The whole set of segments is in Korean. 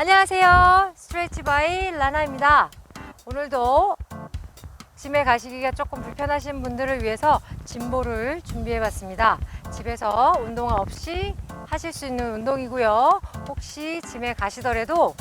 안녕하세요. 스트레치 바이 라나입니다. 오늘도 짐에 가시기가 조금 불편하신 분들을 위해서 짐볼을 준비해 봤습니다. 집에서 운동화 없이 하실 수 있는 운동이고요. 혹시 짐에 가시더라도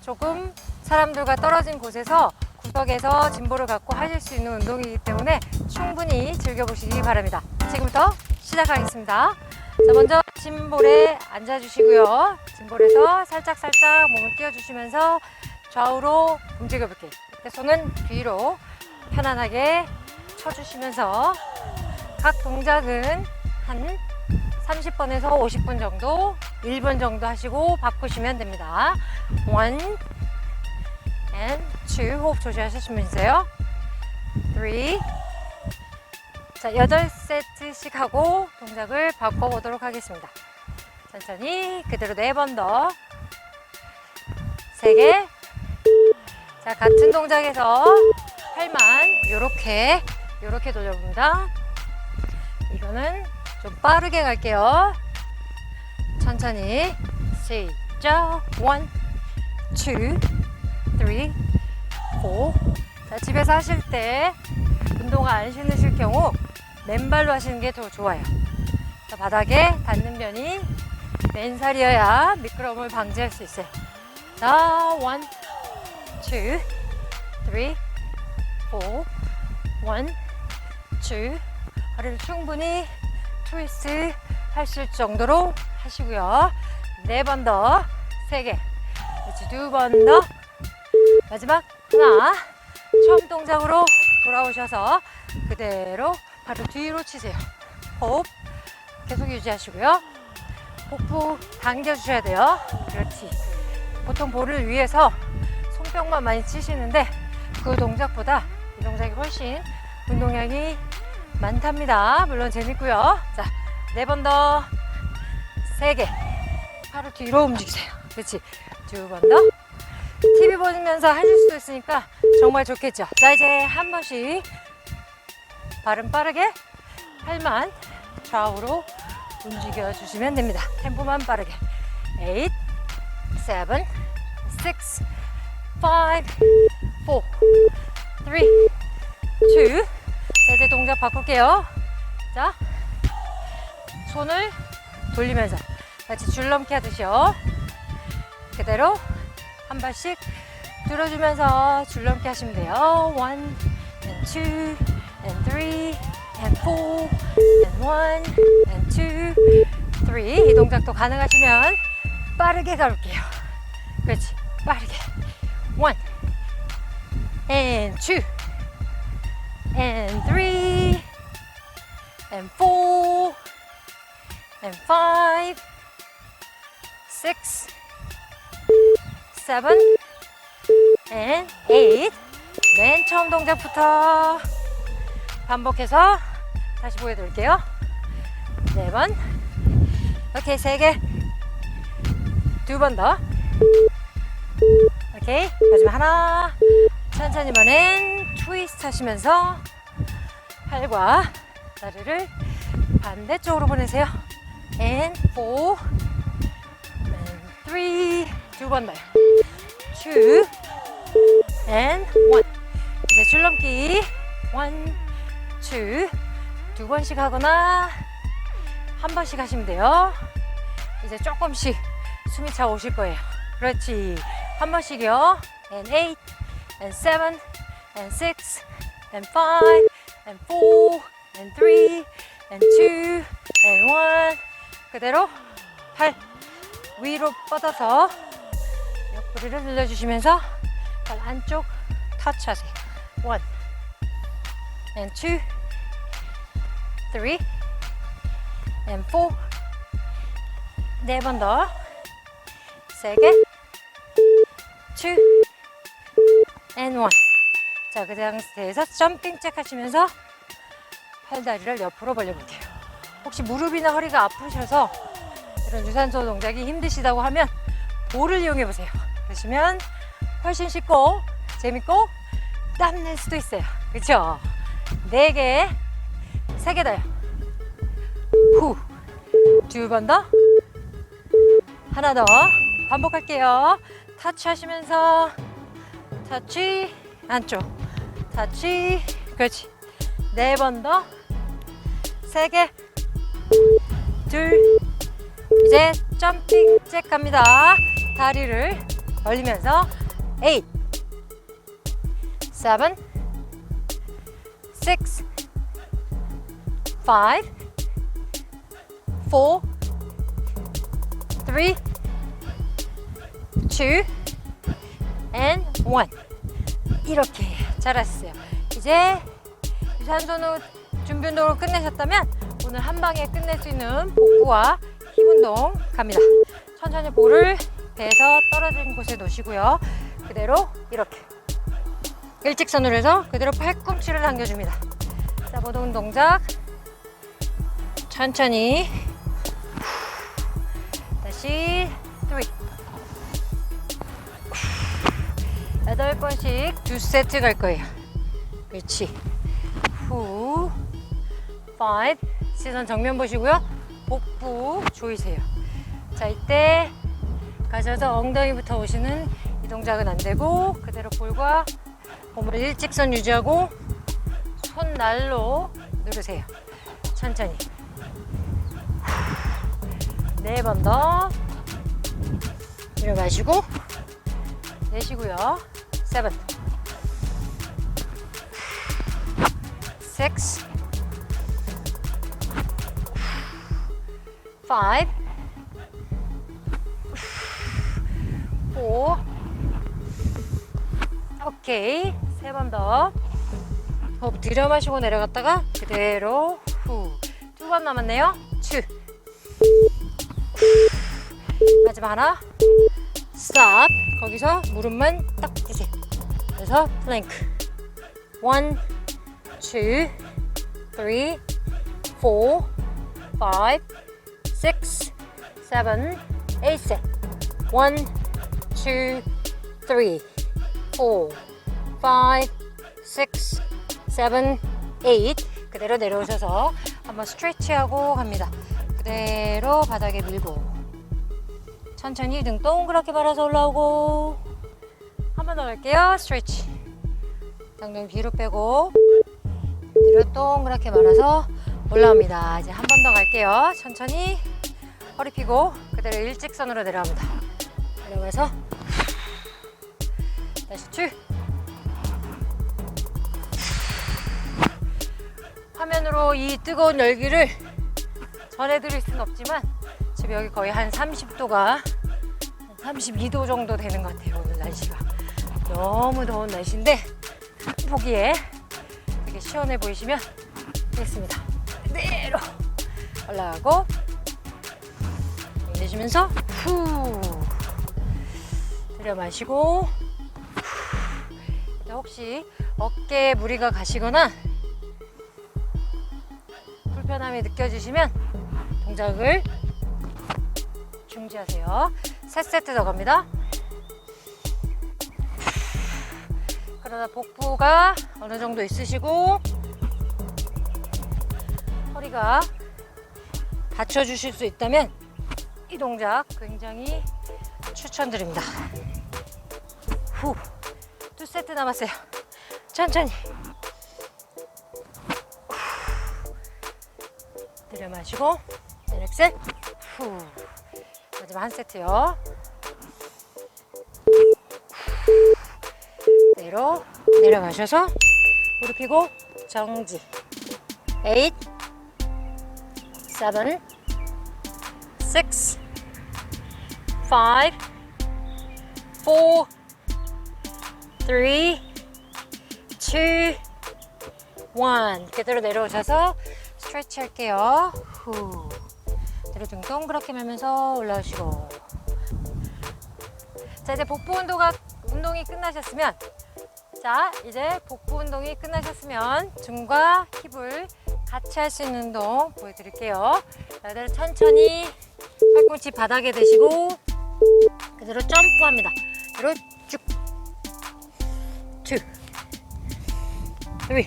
조금 사람들과 떨어진 곳에서 구석에서 짐볼을 갖고 하실 수 있는 운동이기 때문에 충분히 즐겨보시기 바랍니다. 지금부터 시작하겠습니다. 자, 먼저 짐볼에 앉아주시고요. 짐볼에서 살짝 살짝 몸을 띄워주시면서 좌우로 움직여 볼게요. 손은 뒤로 편안하게 쳐주시면서 각 동작은 한 30번에서 50분 정도, 1분 정도 하시고 바꾸시면 됩니다. One and two. 호흡 조심하시면서요. Three. 자, 8세트씩 하고 동작을 바꿔보도록 하겠습니다. 천천히 그대로 네 번 더. 세 개. 자, 같은 동작에서 팔만 요렇게 요렇게 돌려봅니다. 이거는 좀 빠르게 갈게요. 천천히 시작. 원, 투, 쓰리, 포. 자, 집에서 하실 때 운동화 안 신으실 경우 맨발로 하시는 게 더 좋아요. 자, 바닥에 닿는 면이 맨살이어야 미끄러움을 방지할 수 있어요. 자, 원, 투, 쓰리, 포, 원, 투. 허리를 충분히 트위스트 하실 정도로 하시고요. 네 번 더, 세 개. 그렇지, 두 번 더. 마지막 하나. 처음 동작으로 돌아오셔서 그대로 바로 뒤로 치세요. 호흡 계속 유지하시고요. 복부 당겨주셔야 돼요. 그렇지. 보통 볼을 위해서 손뼉만 많이 치시는데 그 동작보다 이 동작이 훨씬 운동량이 많답니다. 물론 재밌고요. 자, 네 번 더, 세 개. 바로 뒤로 움직이세요. 그렇지. 두 번 더. TV 보시면서 하실 수도 있으니까 정말 좋겠죠. 자, 이제 한 번씩 발음 빠르게 팔만 좌우로 움직여 주시면 됩니다. 템포만 빠르게. 8, 7, 6, 5, 4, 3, 2. 자, 이제 동작 바꿀게요. 자, 손을 돌리면서 같이 줄넘기 하듯이요. 그대로 한 발씩 들어주면서 줄넘기 하시면 돼요. Two and three and four and one and two, three. 이 동작도 가능하시면 빠르게 가볼게요. 그렇지. 빠르게. One and two and three and four and five, six, seven, and eight. 맨 처음 동작부터 반복해서 다시 보여드릴게요. 네 번. 오케이, 세 개. 두 번 더. 오케이. 마지막 하나. 천천히 이번엔 트위스트 하시면서 팔과 다리를 반대쪽으로 보내세요. And four, and three, 두 번 더요. Two, and one. 이제 줄넘기 one, two, 두 번씩 하거나 한 번씩 하시면 돼요. 이제 조금씩 숨이 차 오실 거예요. 그렇지. 한 번씩이요. And eight, and seven, and six, and five, and four, and three, and two, and one. 그대로 팔 위로 뻗어서 옆구리를 늘려주시면서 발 안쪽 터치하세요. One, and two, three, and four. 네 번 더. 세 개. Two, and one. 자, 그 상태에서 점핑 잭 하시면서 팔다리를 옆으로 벌려볼게요. 혹시 무릎이나 허리가 아프셔서 이런 유산소 동작이 힘드시다고 하면 볼을 이용해 보세요. 그러시면 훨씬 쉽고 재밌고 땀낼 수도 있어요. 그렇죠? 네 개, 세개 더요. 후, 두 번 더, 하나 더. 반복할게요. 터치 하시면서 터치 안쪽. 터치. 그렇지. 네 번 더. 세 개. 둘. 이제 점핑 잭 갑니다. 다리를 벌리면서 8 7 6 5 4 3 2 and 1 이렇게 잘하셨어요. 이제 유산소는 준비 운동을 끝내셨다면 오늘 한 방에 끝낼 수 있는 복부와 힙 운동 갑니다. 천천히 볼을 배에서 떨어진 곳에 놓으시고요. 그대로 이렇게. 일직선으로 해서 그대로 팔꿈치를 당겨줍니다. 사보동 동작 천천히 다시 3 여덟 번씩 두 세트 갈 거예요. 그렇지. 후. 5. 시선 정면 보시고요. 복부 조이세요. 자, 이때 가셔서 엉덩이부터 오시는 이 동작은 안 되고 그대로 볼과 몸을 일직선 유지하고 손 날로 누르세요. 천천히. 네 번 더. 내려가시고 내쉬고요. seven, six, five, four. 오케이. 세 번 더. 호흡 들여 마시고 내려갔다가 그대로 후. 두 번 남았네요. two. 마지막 하나. stop. 거기서 무릎만 딱 주세요. 그래서 플랭크. one, two, three, four, five, six, seven, eight set. one, two, three, four, five, six, seven, eight. 그대로 내려오셔서 한번 스트레치하고 갑니다. 그대로 바닥에 밀고 천천히 등 동그랗게 말아서 올라오고. 한 번 더 갈게요. 스트레치. 엉덩이 뒤로 빼고 뒤로 동그랗게 말아서 올라옵니다. 이제 한 번 더 갈게요. 천천히 허리 펴고 그대로 일직선으로 내려갑니다. 내려가서 다시 쭉 화면으로 이 뜨거운 열기를 전해드릴 수는 없지만 지금 여기 거의 한 30도가 32도 정도 되는 것 같아요 오늘 날씨가 너무 더운 날씨인데 보기에 되게 시원해 보이시면 되겠습니다 그대로 올라가고 내쉬면서 후 들여 마시고 후. 혹시 어깨에 무리가 가시거나 불편함이 느껴지시면 동작을 중지하세요. 세 세트 더 갑니다. 그러다 복부가 어느 정도 있으시고 허리가 받쳐주실 수 있다면 이 동작 굉장히 추천드립니다. 후, 두 세트 남았어요. 천천히. 내려 마시고 릴렉스 후 마지막 한 세트요 내로 내려가셔서 무릎 펴고 정지 8 7 6 5 4 3 2 1 그대로 내려오셔서 스트레치 할게요. 후. 내려 등 동그랗게 밀면서 올라오시고. 자, 이제 복부 운동이 끝나셨으면, 자, 이제 복부 운동이 끝나셨으면 등과 힙을 같이 할 수 있는 운동 보여드릴게요. 자, 그대로 천천히 팔꿈치 바닥에 대시고, 그대로 점프합니다. 그대로 쭉. 2, 3,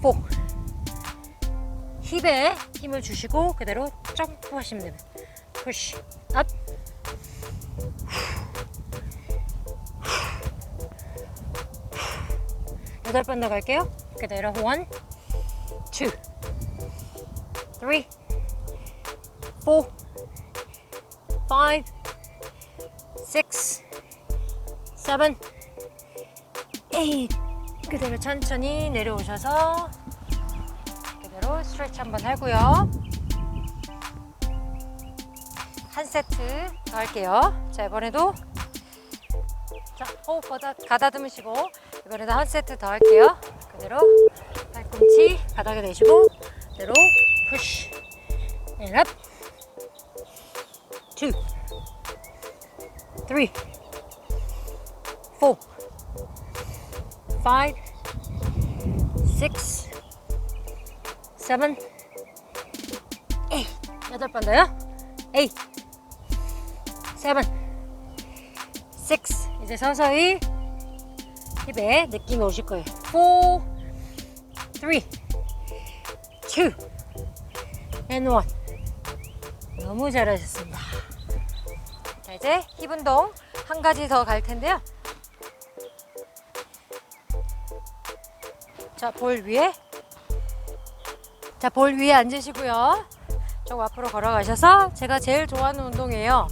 4, 힙에 힘을 주시고 그대로 점프하시면 됩니다. 푸시 업. 후. 여덟 번 더 갈게요. 그대로 one, two, three, four, five, six, seven, eight. 그대로 천천히 내려오셔서 그대로 스트레치 한번 하고요. 한 세트 더 할게요. 자 이번에도 자 호흡 가다, 가다듬으시고 이번에도 한 세트 더 할게요. 그대로 팔꿈치 바닥에 내시고 그대로 푸시 and up two three four five six seven eight 여덟 번 더요 eight seven six 이제 서서히 힙에 느낌이 오실 거예요. four, three, two, and one. 너무 잘하셨습니다. 자 이제 힙 운동 한 가지 더 갈 텐데요. 자 볼 위에 자 볼 위에 앉으시고요. 좀 앞으로 걸어가셔서 제가 제일 좋아하는 운동이에요.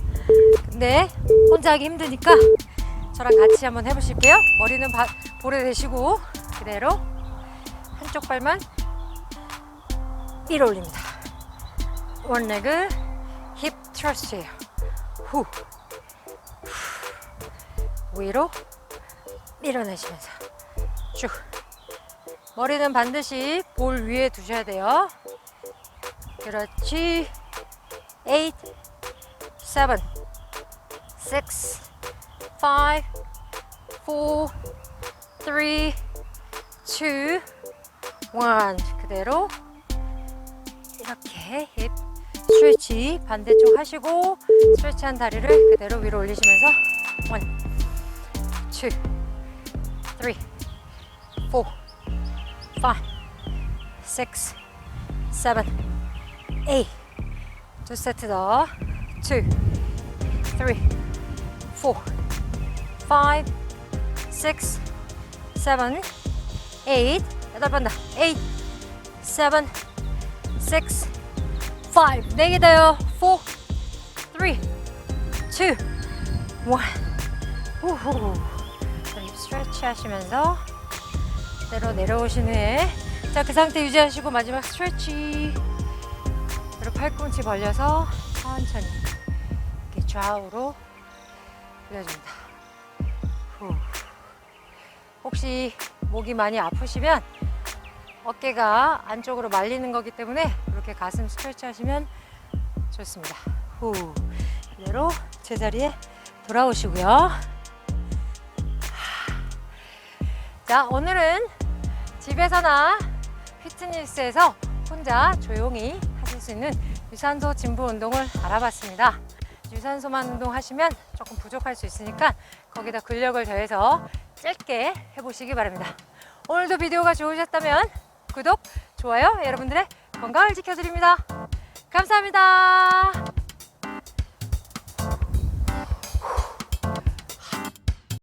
근데 혼자 하기 힘드니까 저랑 같이 한번 해보실게요. 머리는 바, 볼에 대시고 그대로 한쪽 발만 위로 올립니다. 원레그 힙 트러스트예요. 후. 후. 위로 밀어내시면서 쭉. 머리는 반드시 볼 위에 두셔야 돼요. 그렇지. 8, 7, 6, 5, 4, 3, 2, 1. 그대로 이렇게 힙 스트레치 반대쪽 하시고 스트레치한 다리를 그대로 위로 올리시면서 1, 2, 3, 4, 5, 6, 7, 8. 두 세트 더. 2, 3, 4, 5, 6, 7, 8. 여덟 번 더. 8, 7, 6, 5. 네개 더요. 4, 3, 2, 1. 우후. 자, 힙 스트레치 하시면서 그대로 내려오신 후에 자, 그 상태 유지하시고 마지막 스트레치. 그리고 팔꿈치 벌려서 천천히 이렇게 좌우로 올려줍니다. 후. 혹시 목이 많이 아프시면 어깨가 안쪽으로 말리는 거기 때문에 이렇게 가슴 스트레치 하시면 좋습니다. 후. 그대로 제자리에 돌아오시고요. 자, 오늘은 집에서나 피트니스에서 혼자 조용히 하실 수 있는 유산소 진부 운동을 알아봤습니다. 유산소만 운동하시면 조금 부족할 수 있으니까 거기다 근력을 더해서 짧게 해보시기 바랍니다. 오늘도 비디오가 좋으셨다면 구독, 좋아요 여러분들의 건강을 지켜드립니다. 감사합니다.